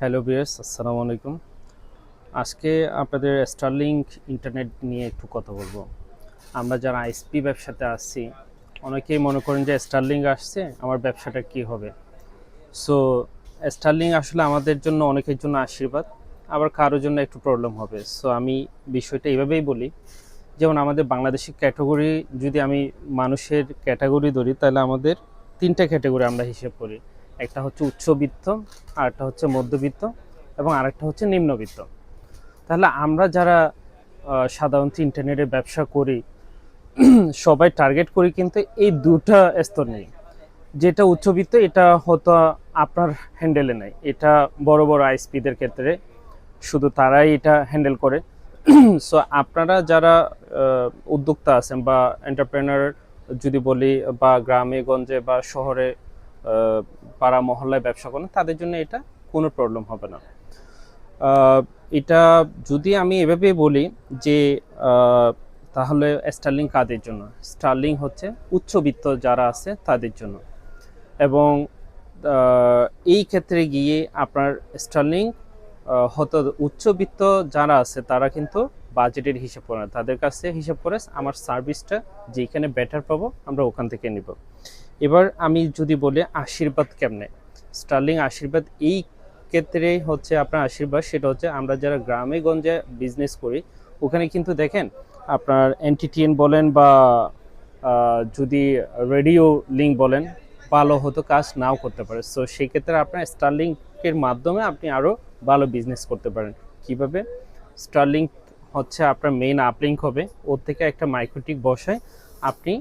Hello বিয়ার্স আসসালামু আলাইকুম। আজকে আপনাদের স্টারলিংক ইন্টারনেট নিয়ে একটু কথা বলব। আমরা যারা আইএসপি ব্যবসাতে আসছি অনেকেই মনে করেন যে স্টারলিং আসছে, আমার ব্যবসাটা কি হবে? সো স্টারলিং আসলে আমাদের জন্য অনেকের জন্য আশীর্বাদ, আবার কারোর জন্য একটু প্রবলেম হবে। সো আমি বিষয়টা এইভাবেই বলি, যেমন আমাদের বাংলাদেশি ক্যাটাগরি যদি আমি মানুষের ক্যাটাগরি ধরি, তাহলে আমাদের তিনটা ক্যাটাগরি আমরা হিসেব করি। একটা হচ্ছে উচ্চবিত্ত আর একটা হচ্ছে মধ্যবিত্ত এবং আরেকটা হচ্ছে নিম্নবিত্ত। তাহলে আমরা যারা সাধারণত ইন্টারনেটে ব্যবসা করি, সবাই টার্গেট করি কিন্তু এই দুটা স্তর নেই যেটা উচ্চবিত্ত, এটা হয়তো আপনার হ্যান্ডেলে নেই। এটা বড় বড় আইএসপিদের ক্ষেত্রে শুধু তারাই এটা হ্যান্ডেল করে। সো আপনারা যারা উদ্যোক্তা আছেন বা এন্টারপ্রেনার যদি বলি বা গ্রামে, গঞ্জে বা শহরে পাড়া মহল্লায় ব্যবসা করেন, তাদের জন্য এটা কোনো প্রবলেম হবে না। এটা যদি আমি এভাবে বলি যে তাহলে স্টার্লিং কাদের জন্য? স্টার্লিং হচ্ছে উচ্চবিত্ত যারা আছে তাদের জন্য। এবং এই ক্ষেত্রে গিয়ে আপনার স্টার্লিং হয়তো উচ্চবিত্ত যারা আছে তারা কিন্তু বাজেটের হিসাব করে তাদের কাছে হিসাব করে আমার সার্ভিসটা যেখানে বেটার পাবো আমরা ওখান থেকে নিব। এবার আমি যদি বলি আশীর্বাদ কেমনে? স্টার্লিং আশীর্বাদ, এই ক্ষেত্রে হচ্ছে আপনার আশীর্বাদ, সেটা হচ্ছে আমরা যারা গ্রামে গঞ্জে বিজনেস করি, ওখানে কিন্তু দেখেন আপনার এনটিটিএন বলেন বা যদি রেডিও লিঙ্ক বলেন, ভালো হতো কাজ নাও করতে পারে। সো সেই ক্ষেত্রে আপনার স্টারলিংকের মাধ্যমে আপনি আরও ভালো বিজনেস করতে পারেন। কীভাবে? স্টারলিং হচ্ছে আপনার মেইন আপলিঙ্ক হবে, ওর থেকে একটা মাইক্রোটিক বসায় আপনি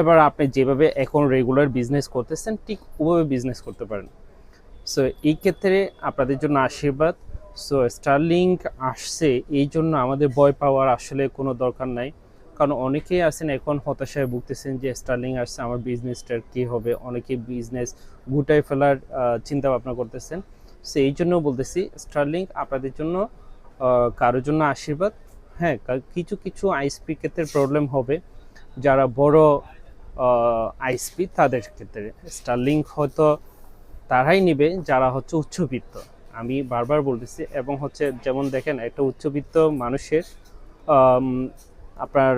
এবার আপনি যেভাবে এখন রেগুলার বিজনেস করতেছেন, ঠিক ওভাবে বিজনেস করতে পারেন। সো এই ক্ষেত্রে আপনাদের জন্য আশীর্বাদ। সো স্টারলিং আসছে, এই জন্য আমাদের ভয় পাওয়ার আসলে কোনো দরকার নাই। কারণ অনেকেই আছেন, এখন হতাশায় ভুগতেছেন যে স্টারলিং আসছে, আমার বিজনেসটার কী হবে? অনেকে বিজনেস গুটায় ফেলার চিন্তা ভাবনা করতেছেন। সো এই জন্য বলতেছি স্টারলিং আপনাদের জন্য কারোর জন্য আশীর্বাদ। হ্যাঁ কিছু কিছু আইএসপি ক্ষেত্রে প্রবলেম হবে। যারা বড় আইএসপি তাদের ক্ষেত্রে। স্টারলিং হয়তো তারাই নিবে, যারা হচ্ছে উচ্চবিত্ত। আমি বারবার বলতেছি, এবং হচ্ছে যেমন দেখেন, একটা উচ্চবিত্ত মানুষের আপনার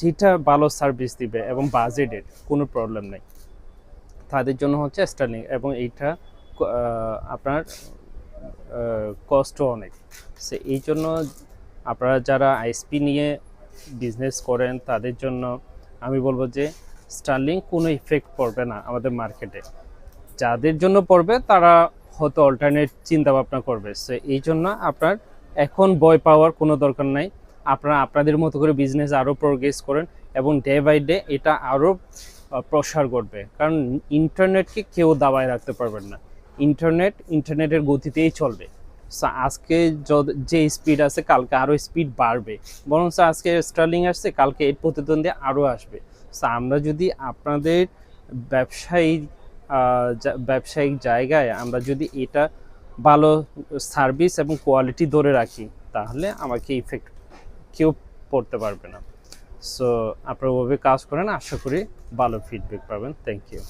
যেটা ভালো সার্ভিস দিবে এবং বাজেটের কোনো প্রবলেম নেই। তাদের জন্য হচ্ছে স্টার্লিং এবং এইটা আপনার কষ্টও অনেক। সে এই জন্য আপনারা যারা আইএসপি নিয়ে বিজনেস করেন, তাদের জন্য আমি বলব যে স্টার্লিং কোনো ইফেক্ট পড়বে না আমাদের মার্কেটে যাদের জন্য পড়বে, তারা হয়তো অল্টারনেট চিন্তা ভাবনা করবে। সো এই জন্য আপনার এখন বয় পাওয়ার কোনো দরকার নাই। আপনারা আপনাদের মতো করে বিজনেস আরও প্রোগ্রেস করেন এবং ডে বাই ডে এটা আরও প্রসার করবে কারণ ইন্টারনেটকে কেউ দাবায় রাখতে পারবেন না। ইন্টারনেট ইন্টারনেটের গতিতেই চলবে। আজকে যে স্পিড আছে, কালকে আরও স্পিড বাড়বে। বরং আজকে স্টার্লিং আসছে, কালকে এর প্রতিদ্বন্দ্বী আরও আসবে। সো আমরা যদি আপনাদের ব্যবসায়ী ব্যবসায়িক জায়গায় আমরা যদি এটা ভালো সার্ভিস এবং কোয়ালিটি ধরে রাখি, তাহলে আমাকে ইফেক্ট কেউ পড়তে পারবে না। সো আপনারা ওভাবে কাজ করেন, আশা করি ভালো ফিডব্যাক পাবেন। Thank you